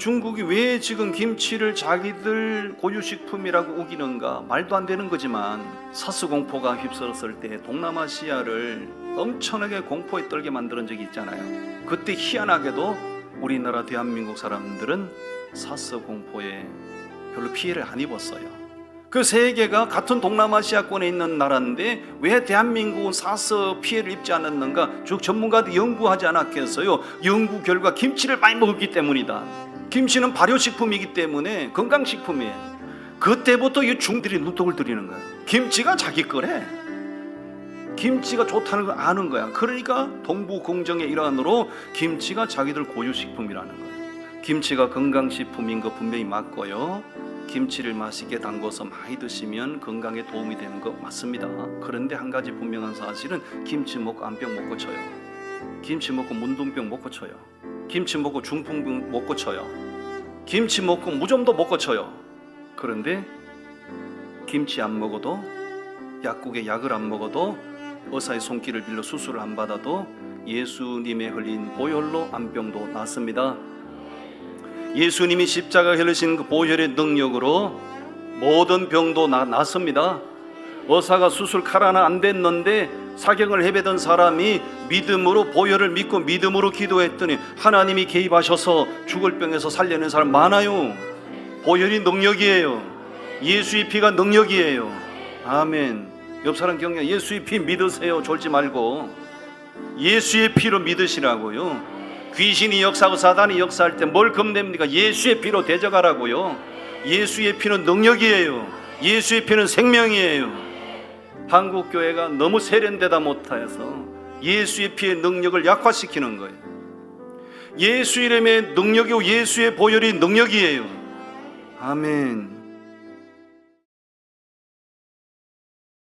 중국이 왜 지금 김치를 자기들 고유식품이라고 우기는가 말도 안 되는 거지만 사스 공포가 휩쓸었을 때 동남아시아를 엄청나게 공포에 떨게 만드는 적이 있잖아요. 그때 희한하게도 우리나라 대한민국 사람들은 사스 공포에 별로 피해를 안 입었어요. 그 세 개가 같은 동남아시아권에 있는 나라인데 왜 대한민국은 사스 피해를 입지 않았는가? 쭉 전문가들이 연구하지 않았겠어요? 연구 결과 김치를 많이 먹었기 때문이다. 김치는 발효식품이기 때문에 건강식품이에요. 그때부터 이 중들이 눈독을 들이는 거야. 김치가 자기 거래. 김치가 좋다는 걸 아는 거야. 그러니까 동부 공정의 일환으로 김치가 자기들 고유식품이라는 거예요. 김치가 건강식품인 거 분명히 맞고요. 김치를 맛있게 담궈서 많이 드시면 건강에 도움이 되는 거 맞습니다. 그런데 한 가지 분명한 사실은 김치 먹고 암병 못 고쳐요. 김치 먹고 문둥병 못 고쳐요. 김치 먹고 중풍병 못 고쳐요. 김치 먹고 무좀도 못 고쳐요. 그런데 김치 안 먹어도 약국에 약을 안 먹어도 의사의 손길을 빌려 수술을 안 받아도 예수님의 흘린 보혈로 암병도 낫습니다. 예수님이 십자가 흘리신 그 보혈의 능력으로 모든 병도 나, 낫습니다. 의사가 수술 칼 하나 안 됐는데 사경을 헤매던 사람이 믿음으로 보혈을 믿고 믿음으로 기도했더니 하나님이 개입하셔서 죽을 병에서 살려낸 사람 많아요. 보혈이 능력이에요. 예수의 피가 능력이에요. 아멘. 옆 사람 경계 예수의 피 믿으세요. 졸지 말고 예수의 피로 믿으시라고요. 귀신이 역사하고 사단이 역사할 때 뭘 겁냅니까? 예수의 피로 대적하라고요. 예수의 피는 능력이에요. 예수의 피는 생명이에요. 한국 교회가 너무 세련되다 못해서 예수의 피의 능력을 약화시키는 거예요. 예수 이름의 능력이고 예수의 보혈이 능력이에요. 아멘.